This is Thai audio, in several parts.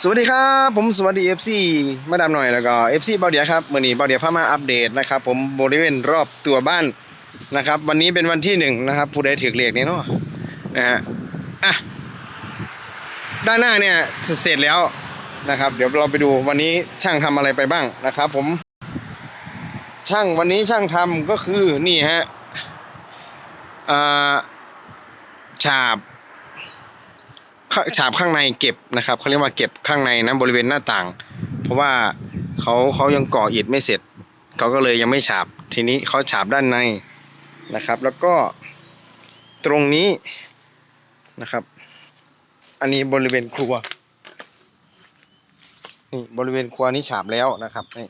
สวัสดีครับ ผมสวัสดี FC มาดามหน่อยแล้วก็ FC เบาเดียครับมื่อนี้เบาเดียพามาอัปเดตนะครับผมบริเวณรอบตัวบ้านนะครับ วันนี้เป็นวันที่หนึ่งนะครับ ผู้ใดถือเลขนี่ยเนาะนะฮะอะด้านหน้าเนี่ยเสร็จแล้วนะครับ เดี๋ยวเราไปดูวันนี้ช่างทำอะไรไปบ้างนะครับ ผม ช่างวันนี้ช่างทำก็คือนี่ฮะอ่าฉาบ ฉาบข้างในเก็บนะครับเขาเรียกว่าเก็บข้างในนะบริเวณหน้าต่าง เพราะว่าเขาเขายังก่ออิฐไม่เสร็จเขาก็เลยยังไม่ฉาบทีนี้เขาฉาบด้านในนะครับ แล้วก็ตรงนี้นะครับ อันนี้บริเวณครัวนี่บริเวณครัวนี้ฉาบแล้วนะครับนี่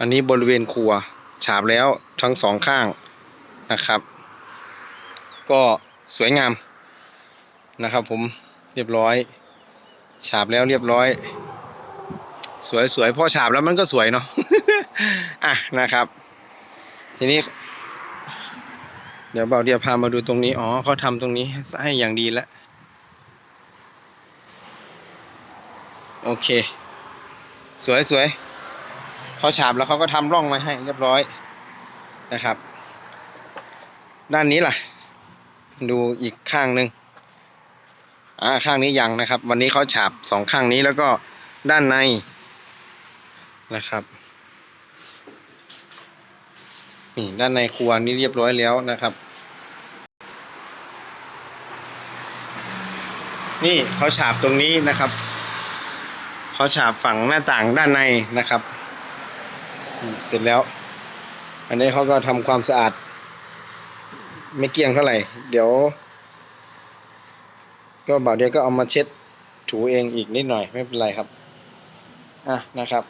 อันนี้บริเวณครัวฉาบแล้วทั้งสองข้างนะครับ ก็สวยงามนะครับ ผมเรียบร้อย ฉาบแล้วเรียบร้อย สวยสวยพอฉาบแล้วมันก็สวยเนาะอะนะครับ ทีนี้ เดี๋ยวเบาเดียวพามาดูตรงนี้อ๋อเขาทำตรงนี้ให้อย่างดีแล้วโอเค สวยสวยเขาฉาบแล้วเขาก็ทำร่องมาให้เรียบร้อยนะครับ ด้านนี้ล่ะ ดูอีกข้างหนึ่งอ่าข้างนี้ยังนะครับ วันนี้เขาฉาบสองข้างนี้แล้วก็ด้านในนะครับนี่ด้านในครัวนี้เรียบร้อยแล้วนะครับ นี่เขาฉาบตรงนี้นะครับเขาฉาบฝั่งหน้าต่างด้านในนะครับ เสร็จแล้ว อันนี้เขาก็ทำความสะอาด ไม่เกลี้ยงเท่าไหร่ เดี๋ยว ก็บ่าวเดียวก็เอามาเช็ดถูเองอีกนิดหน่อยไม่เป็นไรครับ อะนะครับ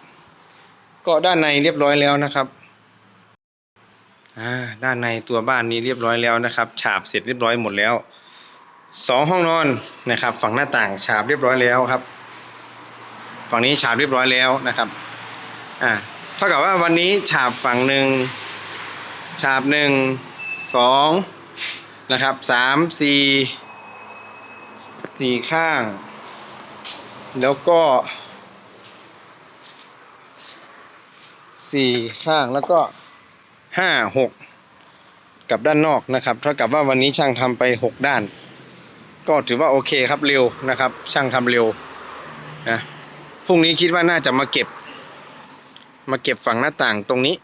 ก็ด้านในเรียบร้อยแล้วนะครับ อ่า ด้านในตัวบ้านนี้เรียบร้อยแล้วนะครับ ฉาบเสร็จเรียบร้อยหมดแล้วสองห้องนอนนะครับ ฝั่งหน้าต่างฉาบเรียบร้อยแล้วครับ ฝั่งนี้ฉาบเรียบร้อยแล้วนะครับ อ่าเท่ากับว่าวันนี้ฉาบฝั่งหนึ่งฉาบหนึ่ง สองนะครับสามสี่สี่ข้าง แล้วก็สี่ข้างแล้วก็ห้าหกกับด้านนอกนะครับเท่ากับว่าวันนี้ช่างทำไปหกด้าน ก็ถือว่าโอเคครับเร็วนะครับ ช่างทำเร็วนะพรุ่งนี้คิดว่าน่าจะมาเก็บ มาเก็บฝั่งหน้าต่างตรงนี้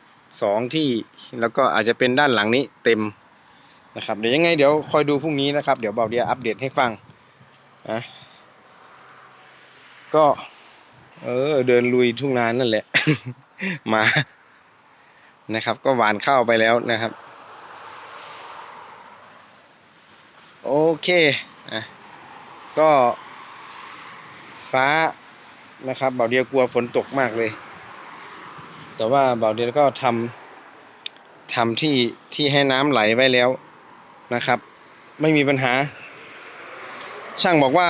สองที่แล้วก็อาจจะเป็นด้านหลังนี้เต็มนะครับเดี๋ยวยังไงเดี๋ยวคอยดูพรุ่งนี้นะครับ เดี๋ยวเบาเดียอัปเดตให้ฟังนะก็เออเดินลุยทุ่งนานนั่นแหละ มานะครับ ก็หวานข้าวไปแล้วนะครับ โอเคนะก็ฟ้านะครับเบาเดียกลัวฝนตกมากเลย แต่ว่าเบาเดียก็ทำทำที่ที่ให้น้ำไหลไว้แล้วนะครับ ไม่มีปัญหา ช่างบอกว่า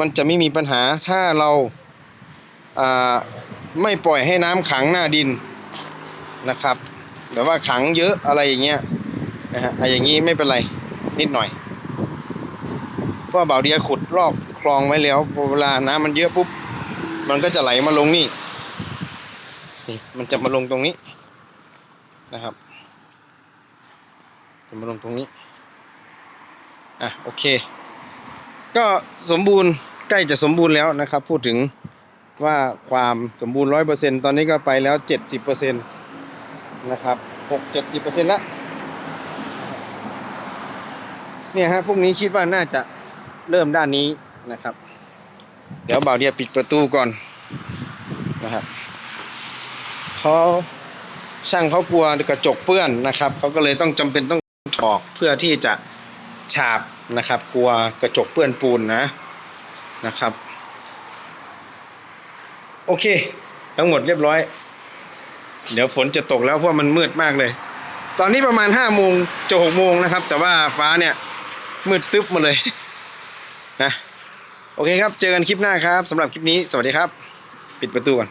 มันจะไม่มีปัญหาถ้าเราไม่ปล่อยให้น้ำขังหน้าดินนะครับแบบว่าขังเยอะอะไรอย่างเงี้ยนะฮะไออย่างงี้ไม่เป็นไรนิดหน่อยเพราะว่าเบาเดียขุดรอบคลองไว้แล้วเวลาน้ำมันเยอะปุ๊บมันก็จะไหลมาลงนี่ นี่มันจะมาลงตรงนี้นะครับ จะมาลงตรงนี้ อะโอเค ก็สมบูรณ์ใกล้จะสมบูรณ์แล้วนะครับ พูดถึงว่าความสมบูรณ์ร้อยเปอร์เซ็นตอนนี้ก็ไปแล้วเจ็ดสิบเปอร์เซ็นตนะครับหกเจ็ดสิบเปอร์เซ็นต์ละเนี่ยฮะพรุ่งนี้คิดว่าน่าจะเริ่มด้านนี้นะครับ เดี๋ยวบ่าวเดียปิดประตูก่อนนะครับ เขาช่างเขากลัวกระจกเปื้อนนะครับเขาก็เลยต้องจำเป็นต้องถอกเพื่อที่จะฉาบนะครับ กลัวกระจกเปื้อนปูนนะนะครับ โอเค ทั้งหมดเรียบร้อย เดี๋ยวฝนจะตกแล้วเพราะมันมืดมากเลย ตอนนี้ประมาณห้าโมงจะหกโมงนะครับ แต่ว่าฟ้าเนี่ยมืดตึ๊บมาเลยนะโอเคครับ เจอกันคลิปหน้าครับสำหรับคลิปนี้ สวัสดีครับ ปิดประตูก่อน